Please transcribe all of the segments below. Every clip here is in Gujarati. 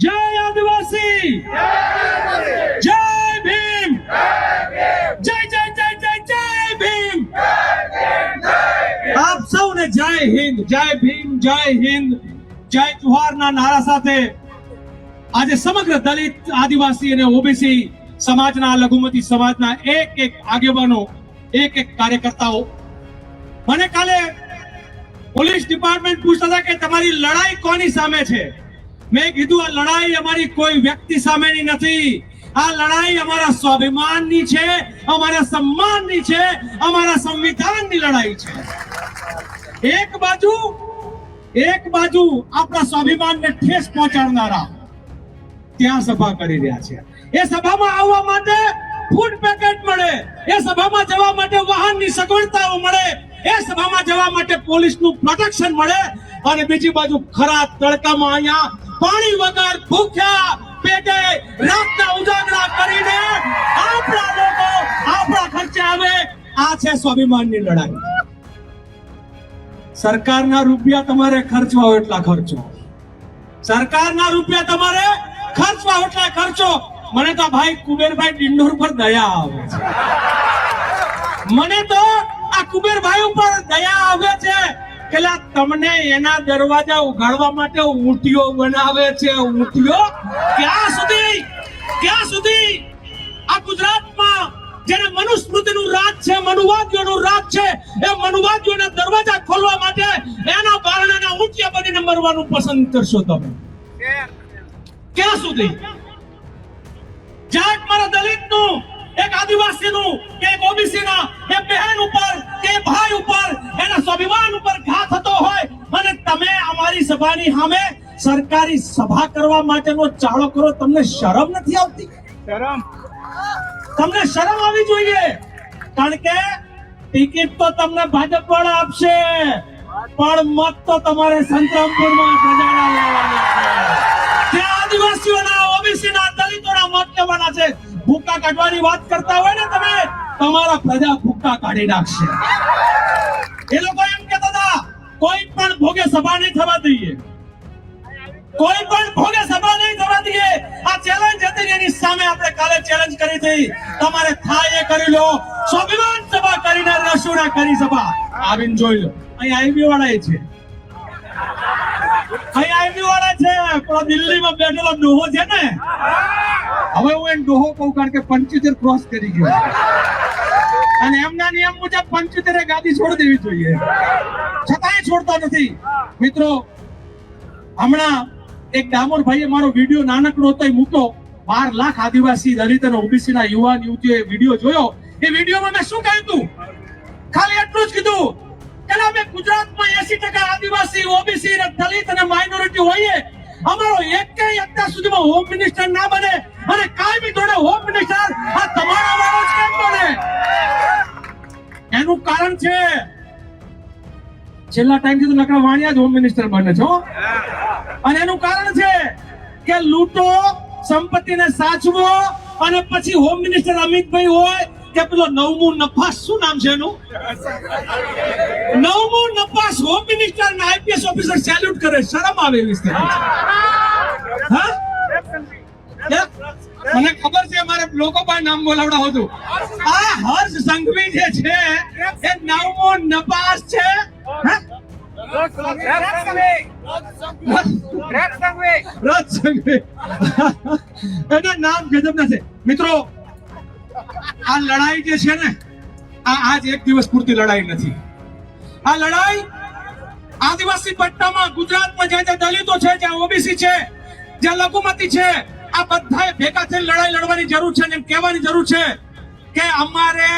જય આદિવાસી! જય ભીમ! જય જય જય જય જય ભીમ! આપ સૌને જય હિન્દ, જય ભીમ, જય હિન્દ, જય જુહારના નારા સાથે આજે સમગ્ર દલિત, આદિવાસી અને ઓબીસી સમાજના, લઘુમતી સમાજના એક એક આગેવાનો, એક એક કાર્યકર્તાઓ. મને કાલે પોલીસ ડિપાર્ટમેન્ટ પૂછતા હતા કે તમારી લડાઈ કોની સામે છે? મેં કીધું, આ લડાઈ અમારી કોઈ વ્યક્તિ સામેની નથી. આ લડાઈ અમારા સ્વાભિમાનની છે, અમારા સન્માનની છે, અમારા સંવિધાનની લડાઈ છે. એક બાજુ એક બાજુ આપણા સ્વાભિમાનને ઠેસ પહોંચાડનારા ત્યાં સભા કરી રહ્યા છે. એ સભામાં આવવા માટે ફૂડ પેકેટ મળે, એ સભામાં જવા માટે વાહનની સગવડતાઓ મળે, એ સભામાં જવા માટે પોલીસનું પ્રોટેક્શન મળે અને બીજી બાજુ ખરા તડકામાં અહીંયા પાણી વગર ભૂખ્યા પેટે રાતના ઉજાગરા કરીને આપણા લોકો આપણા ખર્ચે આવે. આ છે સ્વાભિમાનની લડાઈ. સરકારના રૂપિયા તમારે ખર્ચવા એટલા ખર્ચો. સરકારના રૂપિયા તમારે ખર્ચવા એટલા ખર્ચો. મને તો ભાઈ કુબેરભાઈ ડિંડોર પર દયા આવે છે. મને તો આ કુબેરભાઈ ઉપર દયા આવે છે. કે લા તમને એના દરવાજા ઉઘાડવા માટે ઊંટીઓ બનાવે છે. ઊંટીઓ? ક્યાં સુધી? ક્યાં સુધી? આ ગુજરાતમાં જેને મનુસ્મૃતિનું રાજ છે, મનુવાદીઓનું રાજ છે, એ મનુવાદીઓના દરવાજા ખોલવા માટે એના બારણાના ઊંટિયા બનીને મરવાનું પસંદ કરશો તમે. ક્યાં સુધી? જાટ મારા દલિતનું એક આદિવાસીનું કે એક ઓબીસીના એ બહેન ઉપર કે ભાઈ ઉપર એના સ્વાભિમાન ઉપર ઘા થતો હોય અને તમે અમારી સભાની સામે સરકારી સભા કરવા માટેનો ચાળો કરો તમને શરમ નથી આવતી? શરમ. તમને શરમ આવી જોઈએ? કારણ કે ટિકિટ તો તમને ભાજપ વાળા આપશે પણ મત તો તમારે સંતરામપુરમાં પ્રજાના લેવાના છે. જે આદિવાસીઓના ભૂકા કાઢવાની વાત કરતા હોય ને તમે, તમારા પ્રજા ભૂકા કાઢી નાખશે. એ લોકો એમ કહેતા હતા, કોઈ પણ ભોગે સભા નહીં થવા દઈએ. કોઈ પણ ભોગે સભા નહીં થવા દઈએ. આ ચેલેન્જ હતી એની સામે આપણે કાલે ચેલેન્જ કરી હતી. તમારે થાય એ કરી લો. સ્વાભિમાન સભા કરીને રસુડા કરી સભા. આવીને જોઈ લો. અહીં આઈબી વાળા છે. અહીં આઈબી વાળા છે, પણ દિલ્હીમાં બેઠેલો ડોહો છે ને. હવે હું એને ડોહો કહું કારણ કે પંચોતેર ક્રોસ કરી ગયો. અને એમના નિયમ મુજબ પંચોતેરે ગાદી છોડી દેવી જોઈએ. છતાંય છોડતા નથી. મિત્રો, હમણાં એક ડામોર ભાઈએ મારો વીડિયો નાનકડો હતો મૂક્યો. બાર લાખ આદિવાસી દલિત અને ઓબીસી ના યુવાન યુવતીઓએ વીડિયો જોયો. એ વિડીયોમાં મેં શું કહ્યું હતું ખાલી એટલું જ કીધું. કે અમે ગુજરાતમાં એસી ટકા આદિવાસી, ઓબીસી દલિત અને માઇનોરિટી હોઈએ. અમારો એકેય અત્યાર સુધીમાં હોમ મિનિસ્ટર ના બને. અને કાયમી ધોરણે હોમ મિનિસ્ટર આ તમારા વાળો છે એમ બને એનું કારણ છે, છેલ્લા ટાઈમથી તો નકરા વાણિયા જ હોમ મિનિસ્ટર બને છો અને એનું કારણ છે કે લૂંટો, સંપત્તિને સાચવો અને પછી હોમ મિનિસ્ટર અમિતભાઈ હોય કે પેલો નવમું નફાસ, શું નામ છે એનું નવમું નફાસ હોમ મિનિસ્ટર ને આઈપીએસ ઓફિસર સેલ્યુટ કરે, શરમ આવે એવી. હા? મને ખબર છે મારે લોકો પણ નામ બોલાવડા હતું. આ હર્ષ સંઘવી જે છે એ નવમો નપાસ છે? એના નામ ગજબના છે. મિત્રો આ લડાઈ જે છે ને આ આજ એક દિવસ પૂરતી લડાઈ નથી. આ લડાઈ આદિવાસી પટ્ટામાં ગુજરાતમાં જ્યાં જ્યાં દલિતો છે જ્યાં ઓબીસી છે જ્યાં લઘુમતી છે આ બધાએ ભેગા થઈને લડાઈ લડવાની જરૂર છે એમ કહેવાની જરૂર છે કે અમારે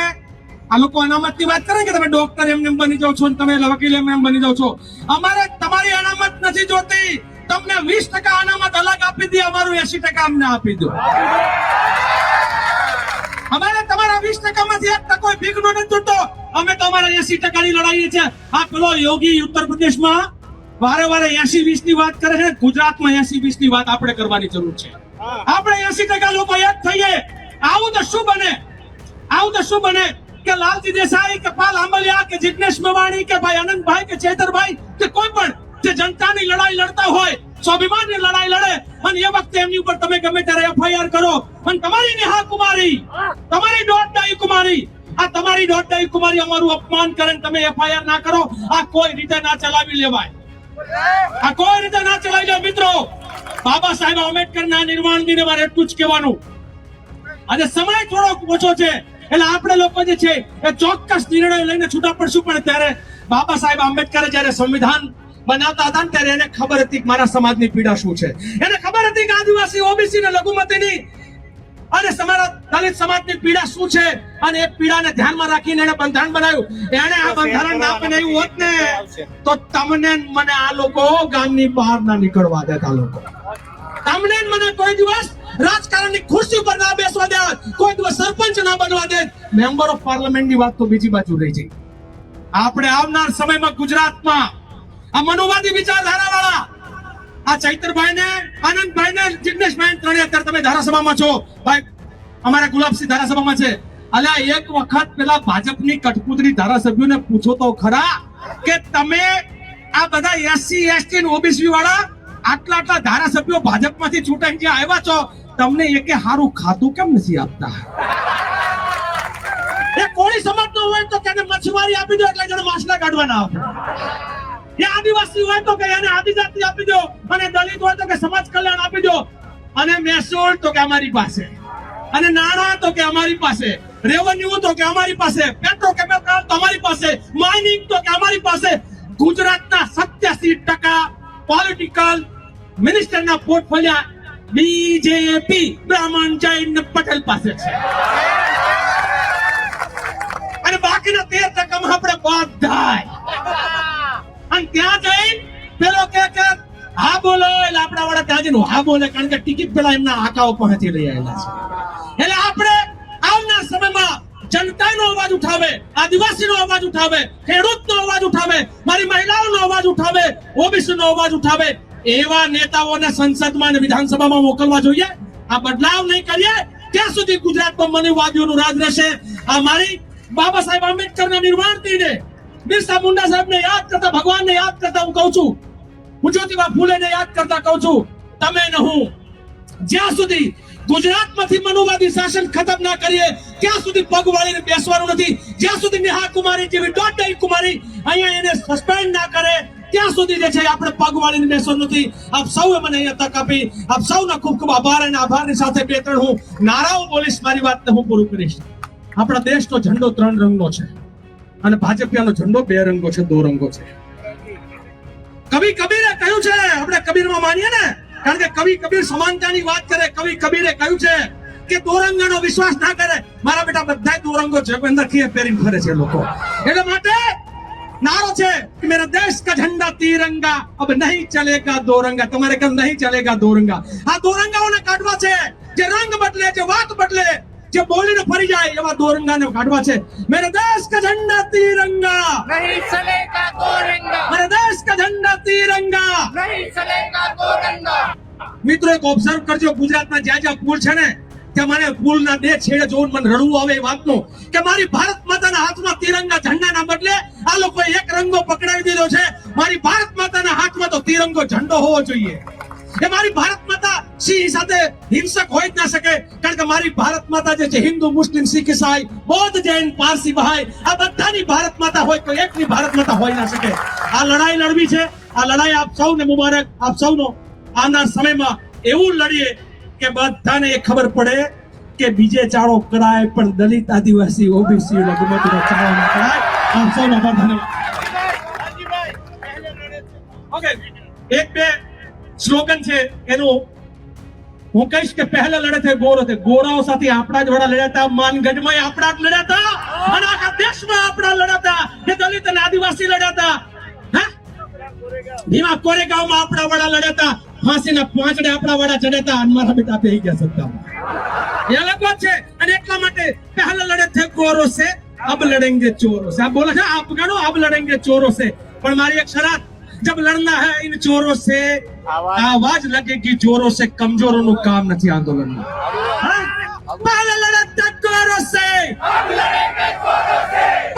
આ લોકો અનામતની વાત કરે કે તમે ડોક્ટર એમ એમ બની જાઓ છો અને તમે વકીલ એમ એમ બની જાઓ છો. અમારે તમારી અનામત નથી જોતી. તમને વીસ ટકા અનામત અલગ આપી દે, અમારું એસી ટકા અમને આપી દો. અમારે તમારા વીસ ટકામાંથી એક ટકો ભીગનો નથી જોતો. અમે તમારા એસી એસી ટકાની લડાઈ છે આ પેલો યોગી ઉત્તર પ્રદેશમાં વારે વારે એસી વીસની વાત કરે છે ગુજરાતમાં એસી વીસની વાત આપણે કરવાની જરૂર છે. આપણે એસી ટકા લોકો યાદ થઈએ આવું તો શું બને? આવું તો શું બને? કે લાલજી દેસાઈ કે પાલ આંબલિયા કે જીગ્નેશ મેવાણી કે ભાઈ આનંદભાઈ કે ચેતરભાઈ કે કોઈ પણ જે જનતાની લડાઈ લડતા હોય સ્વાભિમાનની લડાઈ લડે અને એ વખતે એમની ઉપર તમે ગમે ત્યારે એફઆઈઆર કરો અને તમારી નેહા કુમારી તમારી દોડદાઈ કુમારી આ તમારી દોડદાઈ કુમારી અમારું અપમાન કરે ને તમે એફઆઈઆર ના કરો આ કોઈ રીતે ના ચલાવી લેવાય. આ કોઈ રીતે ના ચલાવી જાય મિત્રો. બાબા સાહેબ આંબેડકર ના નિર્માણ દિને મારે એટલું જ કહેવાનું. આજે સમય થોડોક ઓછો છે, એટલે આપણે લોકો જે છે એ ચોક્કસ નિર્ણય લઈને છૂટા પડશું, પણ ત્યારે બાબા સાહેબ આંબેડકરે જ્યારે સંવિધાન બનાવતા હતા ત્યારે એને ખબર હતી કે મારા સમાજની પીડા શું છે. એને ખબર હતી કે આદિવાસી ઓબીસી ને લઘુમતીની અને તમારા દલિત સમાજની પીડા શું છે? અને એ પીડાને ધ્યાનમાં રાખીને એને બંધારણ બનાવ્યું. એને આ બંધારણ ના બનાવ્યું હોત ને તો તમને મને આ લોકો ગામની બહાર ના નીકળવા દેતા લોકો. તમને મને કોઈ દિવસ રાજકારણની ખુરશી ઉપર ના બેસવા દે કોઈ દિવસ સરપંચ ના બનવા દે મેમ્બર ઓફ પાર્લામેન્ટની વાત તો બીજી બાજુ રહી છે આપણે આવનાર સમયમાં ગુજરાતમાં આ મનુવાદી વિચારધારા આ ચૈતરભાઈ ને આનંદભાઈ ને જિગ્નેશભાઈ ત્રણે અત્યારે તમે ધારાસભામાં છો. ભાઈ, અમારા ગુલાબસિંહ ધારાસભામાં છે. અલ્યા, એક વખત પેલા ભાજપની કઠપૂતળી ધારાસભ્યોને પૂછો તો ખરા કે તમે આ બધા એસસી, એસટી ઓબીસી વાળા આટલા આટલા ધારાસભ્યો ભાજપમાંથી છૂટાઈ જે આવ્યા છો, તમને એકે હારું ખાતું કેમ નથી આપતા? એ કોળી સમાજનો હોય તો તેને મચ્છમારી આપી દો, એટલે જણ માછલા કાઢવાના આપો. એ આદિવાસી હોય તો કે એને આદિજાતિ આપી દો, અને દલિત હોય તો કે સમાજ કલ્યાણ આપી દો. અને મહેસૂલ તો કે અમારી પાસે. અને નાણાં તો કે અમારી પાસે. રેવન્યુ તો કે અમારી પાસે. પેટ્રોકેમિકલ તો અમારી પાસે. માઇનિંગ તો કે અમારી પાસે. ગુજરાતના સત્યાસી ટકા પોલિટિકલ મિનિસ્ટરના પોર્ટફોલિયા બીજેપી બ્રાહ્મણ જૈન પટેલ પાસે છે. અને બાકીના તેર ટકામાં આપણે બધા ત્યાં જઈ પેલો કે કે, હા બોલો. એટલે આપણા વાળા ત્યાં જઈને, હા બોલે. કારણ કે ટિકિટ પેલા એમના પહોંચી લઈ આવેલા છે. એટલે આપણે આવનાર સમયમાં જનતાનો અવાજ ઉઠાવે, આદિવાસીનો અવાજ ઉઠાવે, ખેડૂતનો અવાજ ઉઠાવે, મારી મહિલાઓનો અવાજ ઉઠાવે, ઓબીસીનો અવાજ ઉઠાવે, એવા નેતાઓને સંસદમાં અને વિધાનસભામાં મોકલવા જોઈએ. આ બદલાવ નહીં કરીએ. ત્યાં સુધી ગુજરાતમાં મનુવાદીઓનું રાજ રહેશે. આ મારી બાબા સાહેબ આંબેડકરના નિર્વાણ દિને બિરસા મુંડા સાહેબને યાદ કરતા, ભગવાનને યાદ કરતા હું કહું છું. હું જ્યોતિબા ફૂલેને યાદ કરતા કહું છું. તમે ને હું. જ્યાં સુધી ગુજરાતમાંથી મનુવાદી શાસન ખતમ ના કરીએ, ત્યાં સુધી પગ વાળીને બેસવાનું નથી. જ્યાં સુધી નેહા કુમારી જેવી દોઢ કુમારી અહીંયા એને સસ્પેન્ડ ના કરે, ત્યાં સુધી જે છે આપણે પગ વાળીને બેસવાનું નથી. આપ સૌએ મને અહીંયા તક આપી. આપ સૌનો ખૂબ ખૂબ આભાર અને આભારની સાથે બે ત્રણ હું નારાઓ બોલીશ, મારી વાતને હું પૂરું કરીશ. આપણા દેશનો ઝંડો ત્રણ રંગનો છે. અને ભાજપિયાનો ઝંડો બે રંગો છે, દો રંગો છે. કવિ કબીરે કહ્યું છે, આપણે કબીરમાં માનીએ ને, કારણ કે કવિ કબીર સમાનતાની વાત કરે, કવિ કબીરે કહ્યું છે કે દોરંગાનો વિશ્વાસ ના કરે. મારા બેટા બધા દોરંગો છે અંદર ખીએ પહેરીને ફરે છે લોકો? એટલે માટે નારો છે કે મેરા દેશ કા ઝંડા તિરંગા, અબ નહીં ચલેગા દોરંગા તમારે કેમ નહીં ચલેગા દોરંગા આ દોરંગાઓને કાઢવા છે, જે રંગ બદલે, જે વાત બદલે જે બોલીને ફરી જાય એવા દોરંગાને કાઢવા છે. મેરે દેશ કા ઝંડા તિરંગા. નહીં ચલેગા દોરંગા. મેરે દેશ કા ઝંડા તિરંગા. નહીં ચલેગા દોરંગા. મિત્રો એક ઓબ્ઝર્વ કરજો ગુજરાતમાં જ્યાં જ્યાં પુલ છે ને કે મને પુલના બે છેડે જોઉં મને રડવું આવે એ વાતનું કે મારી ભારત માતાના હાથમાં તિરંગા ઝંડા ના બદલે આ લોકો એક રંગો પકડાવી દીધો છે. મારી ભારત માતાના હાથમાં તો તિરંગો ઝંડો હોવો જોઈએ. એ મારી ભારત માતા સિંહ સાથે હિંસક હોય જ ના શકે. કારણ કે મારી ભારત માતા જે છે હિન્દુ મુસ્લિમ શીખ ઈસાઈ બૌદ્ધ જૈન પારસી બહાઈ આ બધાની ભારત માતા હોય તો એકની ભારત માતા હોય ના શકે. આ લડાઈ લડવી છે. આ લડાઈ આપ સૌને મુબારક. આપ સૌનો આવનાર સમયમાં એવું લડીએ કે બધાને એ ખબર પડે કે બીજે ચાળો કરાય પણ દલિત આદિવાસી ઓબીસી લઘુમતીનો ચાળો ના કરાય. આપ સૌનો આભાર ધન્યવાદ. ઓકે. એક બે. સ્લોગન છે, એનું હું કહીશ કે પહેલા લડત હે ગોરો છે. ગોરાઓ સાથે આપણા જ વડા લડ્યા હતા, માનગઢમાં આપણા જ લડ્યા અને આખા દેશમાં આપણા લડ્યા કે દલિત અને આદિવાસી લડ્યા ભીમા કોરેગાંવમાં આપણા વડા લડ્યા ફાંસીના પાંચડે આપણા વડા ચડ્યા હતા. અને મારા બેટા થઈ ગયા સત્તામાં. એ લોકો છે. અને એટલા માટે પહેલા લડત છે ગોરો છે, અબ લડેંગે ચોરો છે. આ બોલે છે, આપ ગણો, અબ લડેંગે ચોરો છે. પણ મારી એક શરત जब लड़ना है इन चोरों से आवाज लगेगी जोरों से कमजोरों नु काम नहीं आंदोलन में पहले लड़त थे कोरों से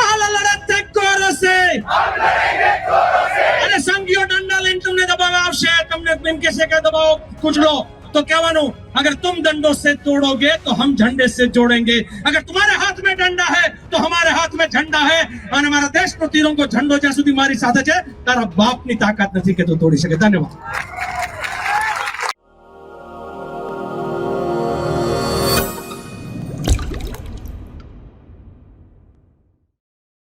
पहले लड़त थे कोरों से अरे संघियों डंडा लेन तुमने दबाव आवश्यक तुमने इनके से क्या दबाव कुछ लो तो क्या मानो अगर तुम दंडों से तोड़ोगे तो हम झंडे से जोड़ेंगे अगर तुम्हारे हाथ में डंडा है तो हमारे हाथ में झंडा है અને અમારા દેશનો તિરંગો ઝંડો જ્યાં સુધી મારી સાથે છે તારા બાપની તાકાત નથી કે તો તોડી શકે ધન્યવાદ